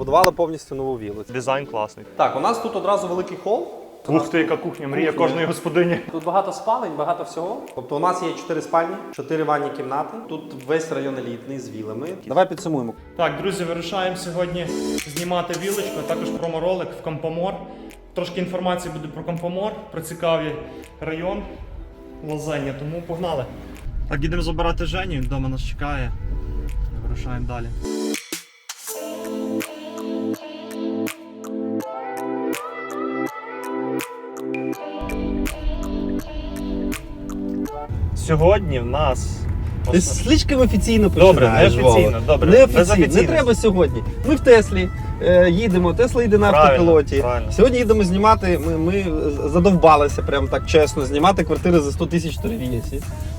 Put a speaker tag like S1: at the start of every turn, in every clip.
S1: побудували повністю нову віллу.
S2: Дизайн класний.
S1: Так, у нас тут одразу великий хол.
S2: Ух ти, яка кухня, мрія
S1: Кухня.
S2: кожної господині.
S1: Тут багато спалень, багато всього. Тобто у нас є чотири спальні, чотири ванні кімнати. Тут весь район елітний з вілами. Давай підсумуємо.
S2: Так, друзі, вирушаємо сьогодні знімати вілочку, а також проморолик в Компомор. Трошки інформації буде про Компомор, про цікавий район Лозення, тому погнали. Так, їдемо забирати Женю, він вдома нас чекає. Вирушаємо далі. Сьогодні в нас.
S1: Ти слишком офіційно
S2: Добре, неофіційно, добре,
S1: Неофіційно, не треба сьогодні. Ми в Теслі е, їдемо, Тесла їде на автопілоті.
S2: правильно.
S1: Сьогодні їдемо знімати. Ми, ми задовбалися, прям так чесно, знімати квартири за 100 тисяч в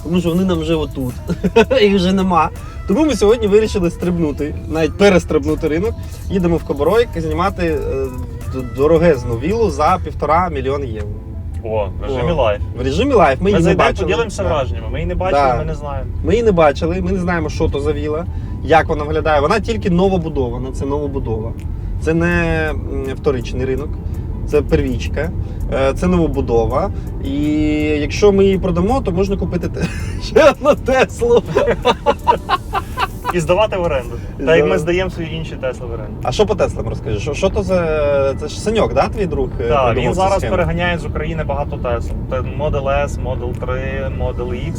S1: Тому що вони нам вже отут. Їх вже нема. Тому ми сьогодні вирішили стрибнути, навіть перестрибнути ринок. Їдемо в Коборойк знімати е, дорогезну віллу за півтора мільйона євро.
S2: О, в режимі
S1: О,
S2: лайф.
S1: В режимі лайф. Ми,
S2: Ми
S1: її не
S2: зайдемо,
S1: бачили.
S2: поділимося
S1: Да.
S2: враженнями. Ми її не бачили,
S1: Да.
S2: ми не знаємо.
S1: Ми її не бачили, ми не знаємо, що то за віла, як вона виглядає. Вона тільки новобудована, це новобудова. Це не м, вторичний ринок, це первічка, е, це новобудова. І якщо ми її продамо, то можна купити те- ще одну Теслу.
S2: І здавати в оренду. Та як ми здаємо свої інші Тесли в оренду.
S1: А що по Теслам розкажи? Що, що то за. Це ж Саньок, да, твій друг? е,
S2: Так, він зараз переганяє з України багато Тесл. Це Model S, Model 3, Model X.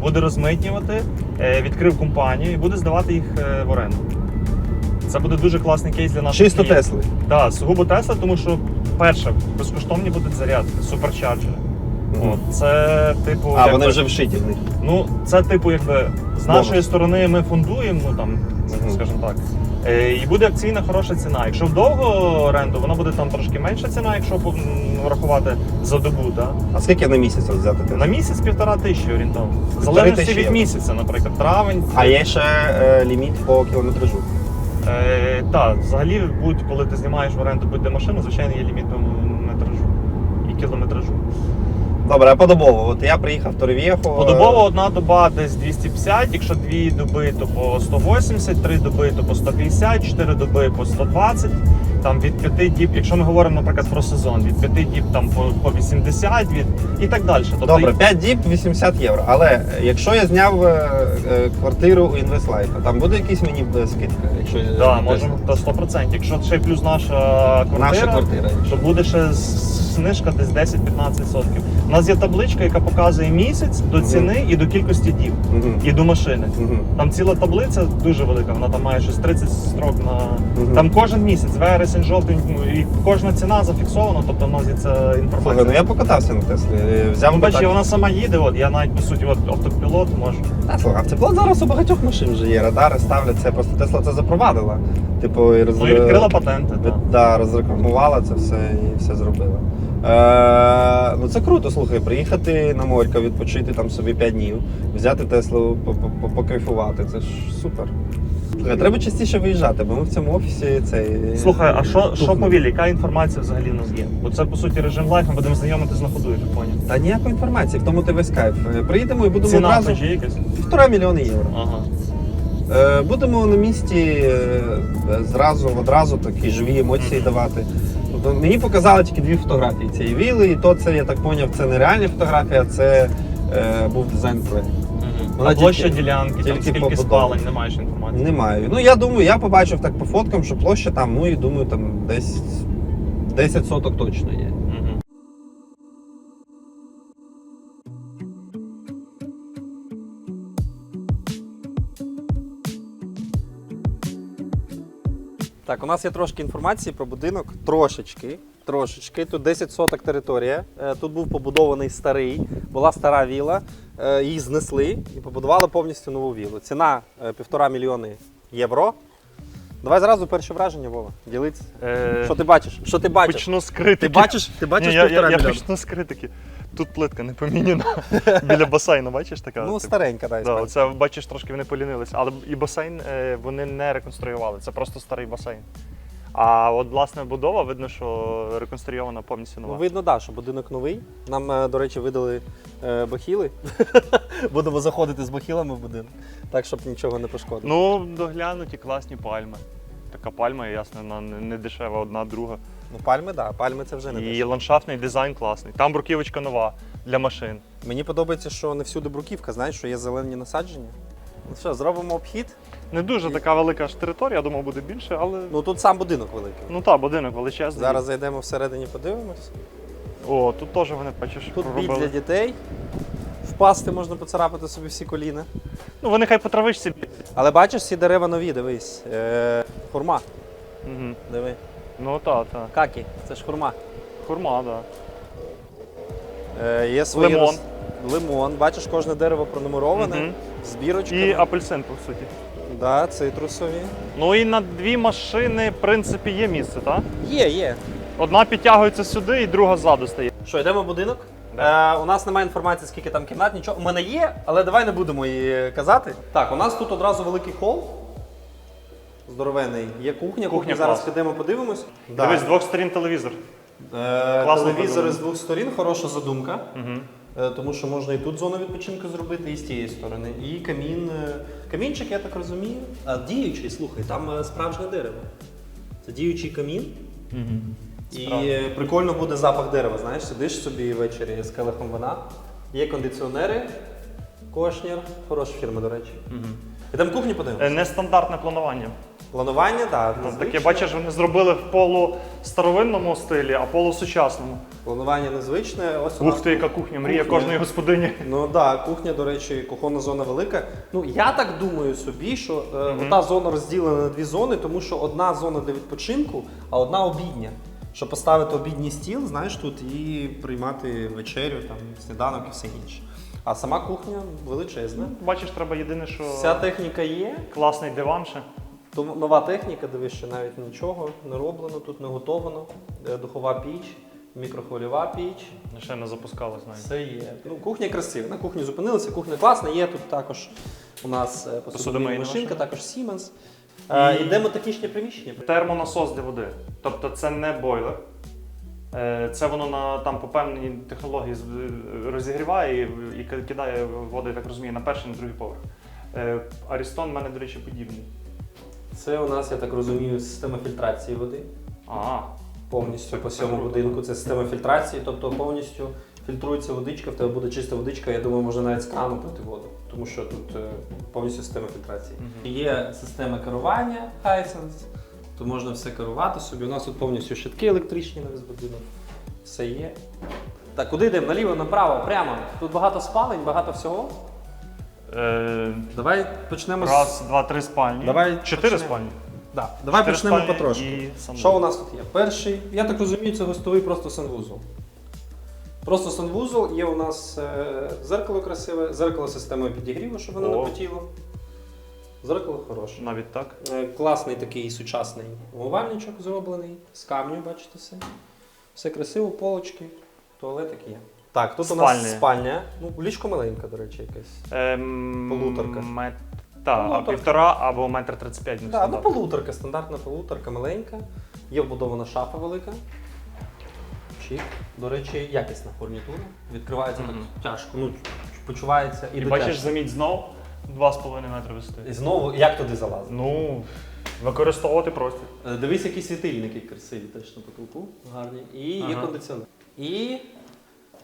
S2: Буде розмитнювати, е, відкрив компанію і буде здавати їх е, в оренду. Це буде дуже класний кейс для наших
S1: Чисто. Тесли.
S2: Так, сугубо Тесла, тому що перше, безкоштовні будуть зарядки, суперчарджери. От, це типу.
S1: А,
S2: якби-
S1: вони вже вшиті в них.
S2: Ну, це типу, якби з
S1: Бонус.
S2: нашої сторони ми фундуємо, ну там,
S1: Мгм.
S2: скажімо так. Е, І буде акційна хороша ціна. Якщо в довгу оренду, вона буде там трошки менша ціна, якщо м, врахувати за добу. Да?
S1: А скільки на місяць от взяти Теслу?
S2: На місяць півтора тисячі орієнтовно. В залежності
S1: тисячі
S2: від
S1: євро.
S2: місяця, наприклад, травень.
S1: А є ще е, ліміт по кілометражу.
S2: Е, так, взагалі, будь, коли ти знімаєш в оренду будь-де машину, звичайно, є ліміт по метражу і кілометражу.
S1: Добре, а подобово. От я приїхав в Торв'єхо.
S2: Подобово одна доба десь 250, якщо дві доби, то по 180, три доби, то по 150, чотири доби по 120. Там від п'яти діб, якщо ми говоримо, наприклад, про сезон, від п'яти діб там по, по 80, від і так далі. Тобто,
S1: Добре, 5 діб 80 євро. Але е, якщо я зняв е, е, квартиру у Інвестлайфа, там буде якийсь мені е, скидка, якщо я
S2: Да,
S1: теж-
S2: можемо до 100%. Якщо ще й плюс наша квартира,
S1: наша квартира.
S2: то буде ще з- знижка десь 10-15%. У нас є табличка, яка показує місяць до ціни і до кількості діб, і до машини. Там ціла таблиця дуже велика, вона там має щось 30 строк на. Там кожен місяць, вересень, жовтень, ну, і кожна ціна зафіксована, тобто в нас є ця
S1: Слухай,
S2: інформація.
S1: ну я покатався на Теслі. е, Взяв
S2: Ну,
S1: би
S2: бачиш,
S1: так.
S2: вона сама їде, от я навіть по суті, от автопілот можу.
S1: Та, слухай, автоплот зараз у багатьох машин вже є. Радари ставлять це. Просто Тесла це запровадила. Типу, і роз...
S2: Ну і відкрила патенти. так.
S1: Да, розрекламувала це все і все зробила. Е, ну це круто, слухай, приїхати на морька, відпочити там собі 5 днів, взяти Теслу, по- по- по- покайфувати. Це ж супер. Слухай, треба частіше виїжджати, бо ми в цьому офісі цей.
S2: Слухай, а що, що
S1: тухнемо.
S2: Яка інформація взагалі в нас є? Бо це по суті режим лайф, ми будемо знайомитись на ходу, я так поняв.
S1: Та ніякої інформації, в тому ти весь кайф. Е, Приїдемо і будемо
S2: Ціна
S1: одразу
S2: якась?
S1: півтора мільйони євро.
S2: Ага.
S1: Е, Будемо на місці е, зразу, одразу такі живі емоції давати. Тобто Мені показали тільки дві фотографії цієї віли, і то це, я так зрозумів, це не реальні фотографії, а це е, був дизайн проект. Вона
S2: А площа
S1: тільки-
S2: ділянки, там
S1: тільки
S2: скільки
S1: побудова.
S2: спалень, не маєш інформації.
S1: Немає. Ну я думаю, я побачив так по фоткам, що площа там, ну і думаю, там десь 10 соток точно є. Так, у нас є трошки інформації про будинок. Трошечки. Трошечки. Тут 10 соток територія. Е, Тут був побудований старий, була стара віла. Е, Її знесли і побудували повністю нову вілу. Ціна е, півтора мільйони євро. Давай зразу перше враження, Вова. Ділиться.
S2: Е,
S1: Що ти бачиш? Що ти бачиш?
S2: Почну з критики.
S1: Ти бачиш, ти бачиш
S2: Ні, я,
S1: півтора
S2: я, я
S1: мільйона?
S2: почну з критики. Тут плитка не поміняна. Біля басейну, бачиш така?
S1: Ну,
S2: типу?
S1: старенька, дай
S2: Да, оце бачиш, трошки вони полінилися. Але і басейн е, вони не реконструювали. Це просто старий басейн. А от власне будова, видно, що реконструйована повністю
S1: Ну,
S2: нова.
S1: видно, да, що будинок новий. Нам, е, до речі, видали е, бахіли. Будемо заходити з бахілами в будинок, так, щоб нічого не пошкодити.
S2: Ну, доглянуті класні пальми. Така пальма, ясно, вона не дешева, одна, друга.
S1: Ну, пальми, так, да, пальми це вже не
S2: І
S1: те.
S2: ландшафтний дизайн класний. Там бруківочка нова для машин.
S1: Мені подобається, що не всюди бруківка, знаєш, що є зелені насадження. Ну що, зробимо обхід?
S2: Не дуже така велика ж територія, я думав, буде більше, але. Ну,
S1: тут сам будинок великий.
S2: Ну так, будинок величезний.
S1: Зараз зайдемо всередині, подивимось.
S2: О, тут теж вони бачиш.
S1: Тут
S2: проробили.
S1: для дітей. Впасти можна поцарапати собі всі коліна.
S2: Ну вони хай по травичці б'ють.
S1: Але бачиш, всі дерева нові, дивись. Е, хурма.
S2: Угу.
S1: Диви.
S2: Ну так, так.
S1: Какі, це ж хурма.
S2: Хурма, так.
S1: Е, є свої
S2: Лимон.
S1: роз- Лимон. Бачиш, кожне дерево пронумероване.
S2: Мгм.
S1: З бірочками.
S2: І апельсин, по суті.
S1: Да, цитрусові.
S2: Ну і на дві машини, в принципі, є місце, так?
S1: Є, є.
S2: Одна підтягується сюди, і друга ззаду стає.
S1: Що, йдемо в будинок? Е, у нас немає інформації, скільки там кімнат, нічого. У мене є, але давай не будемо її казати. Так, у нас тут одразу великий хол. Здоровений. Є кухня. Кухня,
S2: Кухня
S1: зараз
S2: клас.
S1: підемо подивимось.
S2: Дивись, з двох сторін телевізор.
S1: Е,
S2: Класно
S1: телевізори з двох сторін, хороша задумка.
S2: Угу.
S1: Е, Тому що можна і тут зону відпочинку зробити, і з тієї сторони. І камін. е, Камінчик, я так розумію. А діючий, слухай, там е, справжнє дерево. Це діючий камін. І прикольно буде запах дерева, знаєш, сидиш собі ввечері з келихом вина. Є кондиціонери, кошнір, хороша фірма, до речі. І там кухню подивимося.
S2: Е, Нестандартне планування.
S1: Планування, так.
S2: Ну, Таке, бачиш, вони зробили в полустаровинному стилі, а полусучасному.
S1: Планування незвичне. Ось у нас
S2: Ух ти, яка кухня, мрія
S1: Кухня.
S2: кожної господині.
S1: Ну так, да, кухня, до речі, кухонна зона велика. Ну я так думаю собі, що е,
S2: Мгм.
S1: та зона розділена на дві зони, тому що одна зона для відпочинку, а одна обідня. Щоб поставити обідній стіл, знаєш, тут і приймати вечерю, там, сніданок і все інше. А сама кухня величезна.
S2: Бачиш, треба єдине, що
S1: Вся техніка є,
S2: класний диван ще.
S1: тому нова техніка, дивись, що навіть нічого не роблено, тут не готовано. Е, Духова піч, мікрохвильова піч.
S2: Ще не запускалось навіть.
S1: Все є. Ну, кухня красива. На кухні зупинилися, кухня класна. Є тут також у нас е, посудомийна
S2: Посудомийна
S1: машинка,
S2: машина.
S1: також Siemens. Е, Йдемо технічне приміщення.
S2: Термонасос для води. Тобто це не бойлер. Е, Це воно на там по певній технології з- розігріває і, і ки- кидає воду, я так розумію, на перший, на другий поверх. Е, Арістон в мене, до речі, подібний.
S1: Це у нас, я так розумію, система фільтрації води.
S2: А,
S1: Повністю по всьому будинку. Це система фільтрації, тобто повністю фільтрується водичка, в тебе буде чиста водичка, я думаю, можна навіть з крану пити воду, тому що тут е, повністю система фільтрації. Є система керування Hisense, то можна все керувати собі. У нас тут повністю щитки електричні на весь будинок. Все є. Так, куди йдемо? Наліво, направо, прямо. Тут багато спалень, багато всього.
S2: е,
S1: Давай почнемо з.
S2: раз, два, три спальні.
S1: Давай
S2: Чотири
S1: почнемо.
S2: спальні.
S1: Да. Давай
S2: Чотири
S1: почнемо
S2: спальні
S1: потрошки.
S2: і санвузол.
S1: Що у нас тут є? Перший, я так розумію, це гостовий просто санвузол. Просто санвузол, є у нас е, зеркало красиве, зеркало системою підігріву, щоб воно
S2: О.
S1: не потіло. Зеркало хороше.
S2: Навіть так.
S1: Е, Класний такий сучасний умивальничок зроблений, з камню, бачите все. Все красиво, полочки, туалетик є. Так, тут у
S2: Спальня.
S1: нас спальня. Ну, ліжко маленьке, до речі, якесь.
S2: Ем,
S1: Полуторка.
S2: Мет... Так, а
S1: Полуторка.
S2: півтора або метр тридцять п'ять. не
S1: Так, ну
S2: стандарт.
S1: полуторка, стандартна полуторка, маленька. Є вбудована шафа велика. Чик. До речі, якісна фурнітура. Відкривається
S2: Мгм.
S1: так тяжко. Ну, почувається і,
S2: І
S1: дотяжко.
S2: бачиш, заміть знов 2,5 метри висоти.
S1: І знову, як туди залазити?
S2: Ну, використовувати простір.
S1: Е, Дивись, які світильники красиві теж на потолку. Гарні. І є
S2: Ага.
S1: кондиціонер. І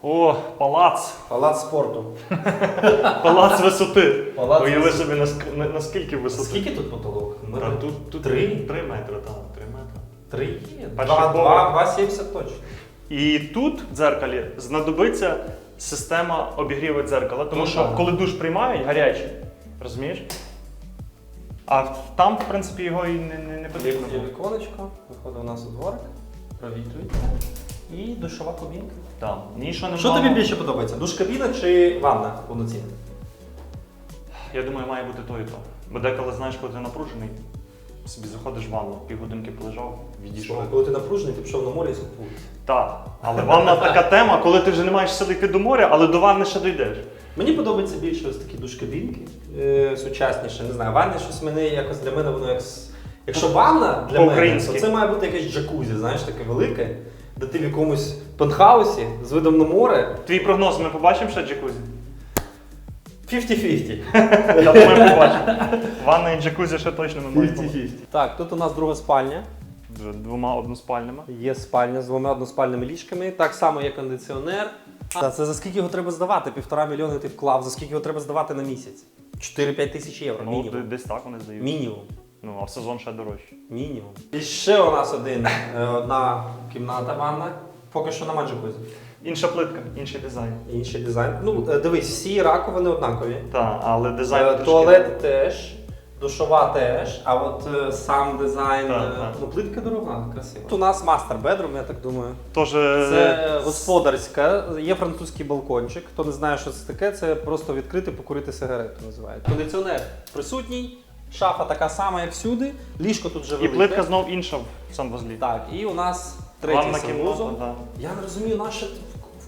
S2: О, палац!
S1: палац спорту.
S2: Палац висоти.
S1: Палац
S2: Уяви
S1: висоти.
S2: собі наск- на- наскільки висоти.
S1: Скільки тут потолок?
S2: Та, тут, тут
S1: Три?
S2: 3 метри, так, 3 метри.
S1: Три є.
S2: Перший
S1: Два-
S2: поверх.
S1: два- 2,70 точно.
S2: І тут в дзеркалі знадобиться система обігріву дзеркала, тому
S1: Ну,
S2: що коли душ приймають, гарячий, розумієш? А там, в принципі, його і не, не, не потрібно.
S1: Є
S2: було.
S1: віконечко, виходить у нас у дворик, провітрюється. І душова кабінка.
S2: Там. Нічого
S1: Що тобі більше подобається? Душ-кабіна чи ванна повноцінна?
S2: Я думаю, має бути то і то. Бо деколи, знаєш, коли ти напружений, собі заходиш в ванну, півгодинки полежав, відійшов.
S1: Коли ти напружений, ти пішов на море і скупув.
S2: Так, але ванна така тема, коли ти вже не маєш сили йти до моря, але до ванни ще дійдеш.
S1: Мені подобається більше ось такі душ-кабінки, е, сучасніше, не знаю, ванна щось мене якось для мене воно як. Якщо ванна для мене, то це має бути якесь джакузі, знаєш, таке велике, де ти в якомусь пентхаусі з видом на море.
S2: Твій прогноз ми побачимо ще джакузі?
S1: 50-50.
S2: Я думаю, побачимо. Ванна і джакузі ще точно ми можемо.
S1: 50-50. Так, тут у нас друга спальня.
S2: Вже двома односпальними.
S1: Є спальня з двома односпальними ліжками. Так само є кондиціонер. А це за скільки його треба здавати? Півтора мільйони ти вклав. За скільки його треба здавати на місяць? 4-5 тисяч євро.
S2: Ну,
S1: мінімум.
S2: десь так вони здають.
S1: Мінімум.
S2: Ну, а в сезон ще дорожче.
S1: Мінімум. І ще у нас один, е, одна кімната ванна. Поки що нема джакузі.
S2: Інша плитка, інший дизайн.
S1: Інший дизайн. Ну, е, дивись, всі раковини однакові.
S2: Так, але дизайн
S1: Е,
S2: трошки-
S1: Туалет теж, душова теж, а от е, сам дизайн,
S2: Так,
S1: е,
S2: так.
S1: ну плитка дорога, красива. Тут у нас мастер бедрум, я так думаю.
S2: Тож, е,
S1: Це господарська, є французький балкончик. Хто не знає, що це таке, це просто відкрити, покурити сигарету називають. Кондиціонер присутній, шафа така сама, як всюди, ліжко тут вже
S2: і
S1: велике.
S2: плитка знов інша в санвузлі.
S1: Так, і у нас третій
S2: Ванна кімната,
S1: санвузол.
S2: да.
S1: Я не розумію, наше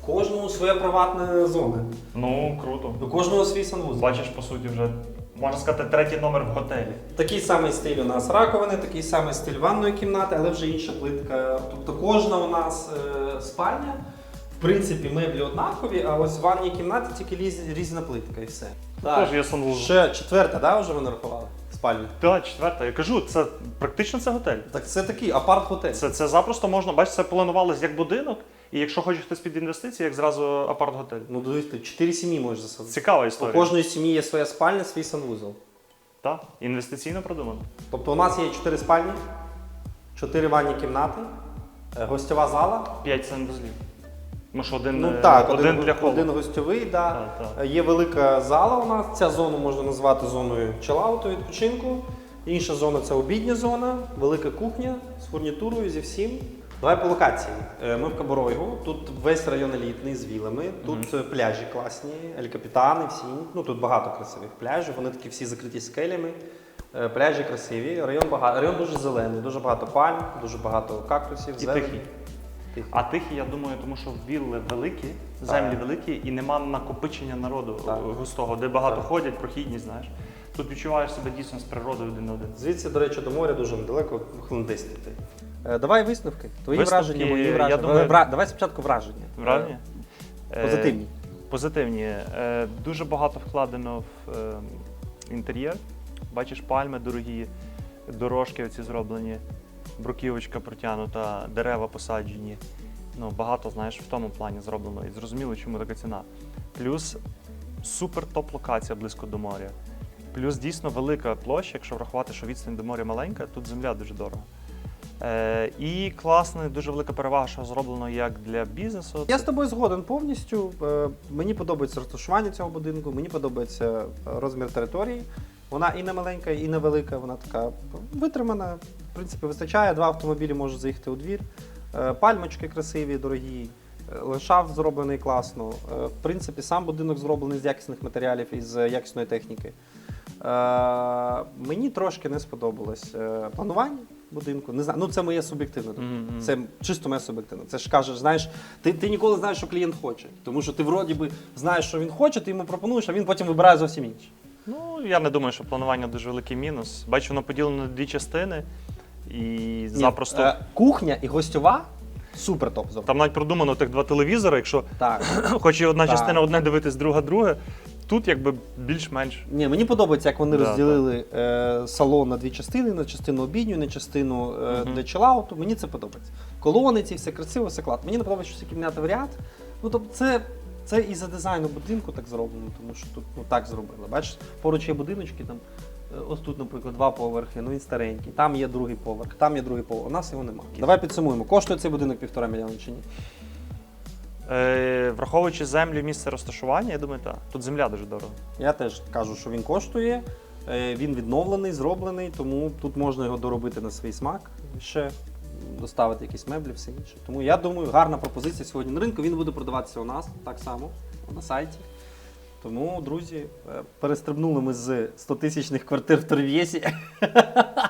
S1: в кожному своя приватна зона.
S2: Ну, круто.
S1: У кожного свій санвузол.
S2: Бачиш, по суті, вже можна сказати, третій номер в готелі.
S1: Такий самий стиль у нас раковини, такий самий стиль ванної кімнати, але вже інша плитка. Тобто кожна у нас е, спальня. В принципі, меблі однакові, а ось в ванній кімнаті тільки ліз- різна плитка і все.
S2: Теж є санвузол.
S1: Ще четверта, да, вже ви нарахували? Спальня.
S2: Так, четверта. Я кажу, це практично це готель.
S1: Так це такий апарт-готель.
S2: Це, це запросто можна, бачиш, це планувалось як будинок, і якщо хоче хтось під інвестиції, як зразу апарт-готель.
S1: Ну, дивись, ти чотири сім'ї можеш засадити.
S2: Цікава історія.
S1: У кожної сім'ї є своя спальня, свій санвузол.
S2: Так, інвестиційно продумано.
S1: Тобто у нас є чотири спальні, чотири ванні кімнати, е, гостьова зала.
S2: П'ять санвузлів. Ну що, один,
S1: Ну
S2: е,
S1: так,
S2: один,
S1: один,
S2: для холоду.
S1: один гостьовий, да.
S2: Так, так.
S1: Є велика зала у нас. Ця зону можна назвати зоною чилауту, відпочинку. Інша зона це обідня зона, велика кухня з фурнітурою, зі всім. Давай по локації. Е, Ми в Каборойгу. Тут весь район елітний з вілами. Тут е, пляжі класні, Ель Капітани, всі. Ну тут багато красивих пляжів. Вони такі всі закриті скелями. Е, Пляжі красиві. Район багато. Район дуже зелений, дуже багато пальм, дуже багато кактусів.
S2: І тихий.
S1: Тихий.
S2: А тихий, я думаю, тому що вілли великі, землі великі, і нема накопичення народу
S1: Так.
S2: густого, де багато
S1: Так.
S2: ходять, прохідність, знаєш. Тут відчуваєш себе дійсно з природою один на один.
S1: Звідси, до речі, до моря дуже недалеко, хвилин 10 йти. Е, Давай висновки. Твої
S2: Висновки,
S1: враження, мої
S2: я
S1: враження.
S2: думаю-
S1: Вра- Давай спочатку враження.
S2: Враження?
S1: Е, Позитивні.
S2: Позитивні. Е, Дуже багато вкладено в е, інтер'єр. Бачиш, пальми дорогі, дорожки оці зроблені, бруківочка протягнута, дерева посаджені. Ну, багато, знаєш, в тому плані зроблено. І зрозуміло, чому така ціна. Плюс супер топ-локація близько до моря. Плюс дійсно велика площа, якщо врахувати, що відстань до моря маленька, тут земля дуже дорога. Е, і класна, дуже велика перевага, що зроблено як для бізнесу.
S1: Я з тобою згоден повністю. Е, Мені подобається розташування цього будинку, мені подобається е, розмір території. Вона і не маленька, і не велика, вона така витримана. В принципі, вистачає. Два автомобілі можуть заїхати у двір. Пальмочки красиві, дорогі. Ландшафт зроблений класно. В принципі, сам будинок зроблений з якісних матеріалів і з якісної техніки. Е, Мені трошки не сподобалось е, планування будинку. Не знаю, ну це моє суб'єктивне.
S2: Мгм.
S1: Це чисто моє суб'єктивне. Це ж кажеш, знаєш, ти, ти ніколи знаєш, що клієнт хоче. Тому що ти вроді би знаєш, що він хоче, ти йому пропонуєш, а він потім вибирає зовсім інше.
S2: Ну, я не думаю, що планування дуже великий мінус. Бачу, воно поділено на дві частини. І запросто.
S1: Е, кухня і гостьова супер топ.
S2: Там навіть продумано тих два телевізори, якщо
S1: Так.
S2: хоче одна
S1: Так.
S2: частина одне дивитись, друга друге. Тут якби більш-менш.
S1: Ні, мені подобається, як вони
S2: Да,
S1: розділили е, салон на дві частини, на частину обідню, на частину е,
S2: Мгм.
S1: для чилауту. Мені це подобається. Колони ці все красиво, все класно. Мені не подобається, що ці кімнати в ряд. Ну тобто це, це і за дизайну будинку так зроблено, тому що тут ну, так зробили. Бачиш, поруч є будиночки там. е, Ось тут, наприклад, два поверхи, ну він старенький. Там є другий поверх, там є другий поверх. У нас його немає. Давай підсумуємо. Коштує цей будинок півтора мільйона чи ні?
S2: Е, враховуючи землю, місце розташування, я думаю, так. Тут земля дуже дорога.
S1: Я теж кажу, що він коштує. Е, Він відновлений, зроблений, тому тут можна його доробити на свій смак, ще доставити якісь меблі, все інше. Тому я думаю, гарна пропозиція сьогодні на ринку. Він буде продаватися у нас так само на сайті. Тому, друзі, е, перестрибнули ми з 100-тисячних квартир в Торв'єсі